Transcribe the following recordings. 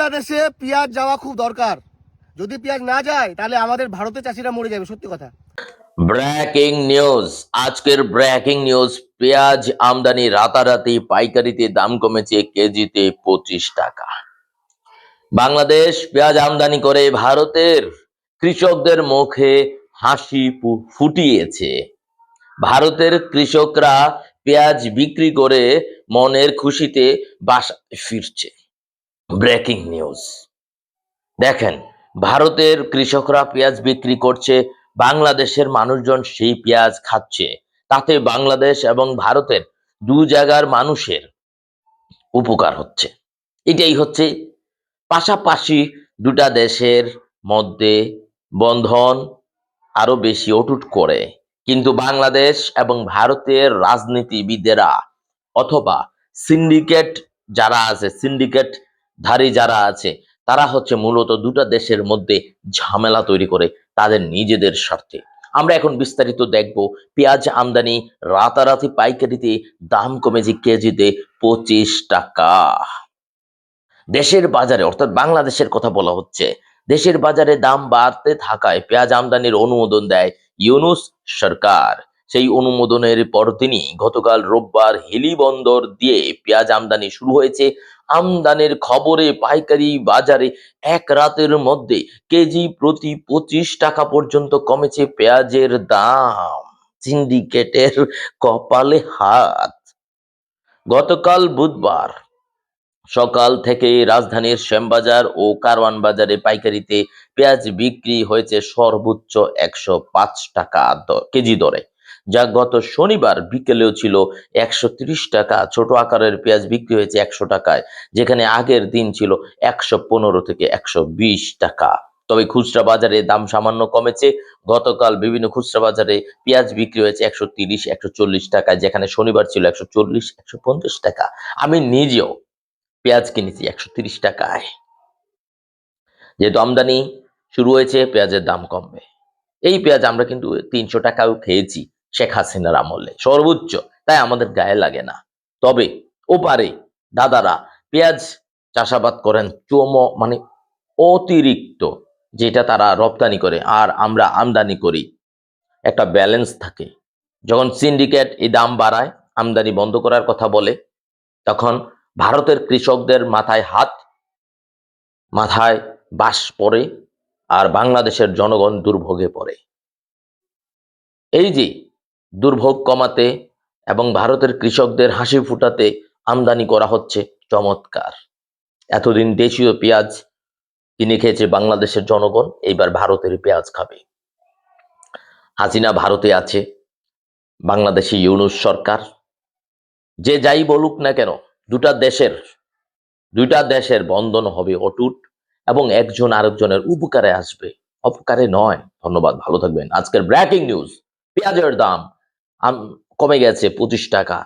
বাংলাদেশে পেঁয়াজ যাওয়া খুব দরকার। যদি পেঁয়াজ না যায়, তাহলে আমাদের ভারতের চাষিরা মরে যাবে, সত্যি কথা। Breaking news. আজকের ব্রেকিং নিউজ, পেঁয়াজ আমদানি রাতারাতি, পাইকারিতে দাম কমেছে কেজিতে পঁচিশ টাকা। বাংলাদেশ পেঁয়াজ আমদানি করে ভারতের কৃষকদের মুখে হাসি ফুটিয়েছে। ভারতের কৃষকরা পেঁয়াজ বিক্রি করে মনের খুশিতে বাসায় ফিরছে। Breaking news. দেখেন, ভারতের কৃষকরা পেঁয়াজ বিক্রি করছে, বাংলাদেশের মানুষজন সেই পেঁয়াজ খাচ্ছে। তাতে বাংলাদেশ এবং ভারতের দু জায়গার মানুষের উপকার হচ্ছে। এটাই হচ্ছে পাশাপাশি দুটা দেশের মধ্যে বন্ধন আরও বেশি অটুট করে। কিন্তু বাংলাদেশ এবং ভারতের রাজনীতিবিদেরা অথবা সিন্ডিকেট যারা আছে, সিন্ডিকেট ধারী যারা আছে, তারা হচ্ছে মূলত দুটা দেশের মধ্যে ঝামেলা তৈরি করে তাদের নিজেদের স্বার্থে। আমরা এখন বিস্তারিত দেখব পেঁয়াজ আমদানি, রাতারাতি পাইকারিতে দাম কমেছে কেজিতে পঁচিশ টাকা। দেশের বাজারে, অর্থাৎ বাংলাদেশের কথা বলা হচ্ছে, দেশের বাজারে দাম বাড়তে থাকায় পেঁয়াজ আমদানির অনুমোদন দেয় ইউনুস সরকার। সেই অনুমোদনের পর তিনি গতকাল রোববার হিলি বন্দর দিয়ে পেঁয়াজ আমদানি শুরু হয়েছে। আমদানির খবরে পাইকারি বাজারে এক রাতের মধ্যে কেজি প্রতি পঁচিশ টাকা পর্যন্ত কমেছে পেঁয়াজের দাম। সিন্ডিকেটের কপালে হাত। গতকাল বুধবার সকাল থেকে রাজধানীর শ্যামবাজার ও কারওয়ান বাজারে পাইকারিতে পেঁয়াজ বিক্রি হয়েছে সর্বোচ্চ একশো পাঁচ টাকা কেজি দরে। যা গত শনিবার বিকেলেও ছিল একশো ত্রিশ টাকা। ছোট আকারের পেঁয়াজ বিক্রি হয়েছে একশো টাকায়, যেখানে আগের দিন ছিল একশো পনেরো থেকে একশো বিশ টাকা। তবে খুচরা বাজারে দাম সামান্য কমেছে। গতকাল বিভিন্ন খুচরা বাজারে পেঁয়াজ বিক্রি হয়েছে একশো তিরিশ, একশো চল্লিশ টাকা যেখানে শনিবার ছিল একশো চল্লিশ, একশো পঞ্চাশ টাকা। আমি নিজেও পেঁয়াজ কিনেছি একশো তিরিশ টাকায়। যেহেতু আমদানি শুরু হয়েছে, পেঁয়াজের দাম কমবে। এই পেঁয়াজ আমরা কিন্তু তিনশো টাকাও খেয়েছি। শেখ হাসিনার আমলে। সর্বোচ্চ, তাই আমাদের গায়ে লাগে না। তবে ওপারে দাদারা পেঁয়াজ চাষাবাদ করেন চম মানে অতিরিক্ত, যেটা তারা রপ্তানি করে, আর আমরা আমদানি করি। একটা ব্যালেন্স থাকে। যখন সিন্ডিকেট এই দাম বাড়ায়, আমদানি বন্ধ করার কথা বলে, তখন ভারতের কৃষকদের মাথায় হাত, মাথায় বাস পড়ে, আর বাংলাদেশের জনগণ দুর্ভোগে পড়ে। এই যে দুর্ভোগ কমাতে এবং ভারতের কৃষকদের হাসি ফুটাতে আমদানি করা হচ্ছে চমৎকার। এতদিন দেশীয় পেঁয়াজ কিনে খেয়েছে বাংলাদেশের জনগণ, এইবার ভারতের পেঁয়াজ খাবে। হাসিনা ভারতে আছে, বাংলাদেশি ইউনুস সরকার। যে যাই বলুক না কেন, দুটা দেশের, দুইটা দেশের বন্ধন হবে অটুট এবং একজন আরেকজনের উপকারে আসবে। অপকারে নয়। ধন্যবাদ, ভালো থাকবেন। আজকের ব্রেকিং নিউজ, পেঁয়াজের দাম। কমে গেছে পঁচিশ টাকা।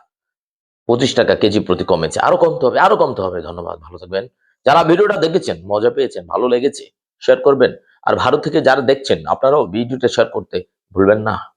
পঁচিশ টাকা কেজি প্রতি কমেছে। আরও কমতে হবে, আরও কমতে হবে। ধন্যবাদ, ভালো থাকবেন। যারা ভিডিওটা দেখেছেন, মজা পেয়েছেন, ভালো লেগেছে শেয়ার করবেন। আর ভারত থেকে যারা দেখছেন, আপনারাও ভিডিওটা শেয়ার করতে ভুলবেন না।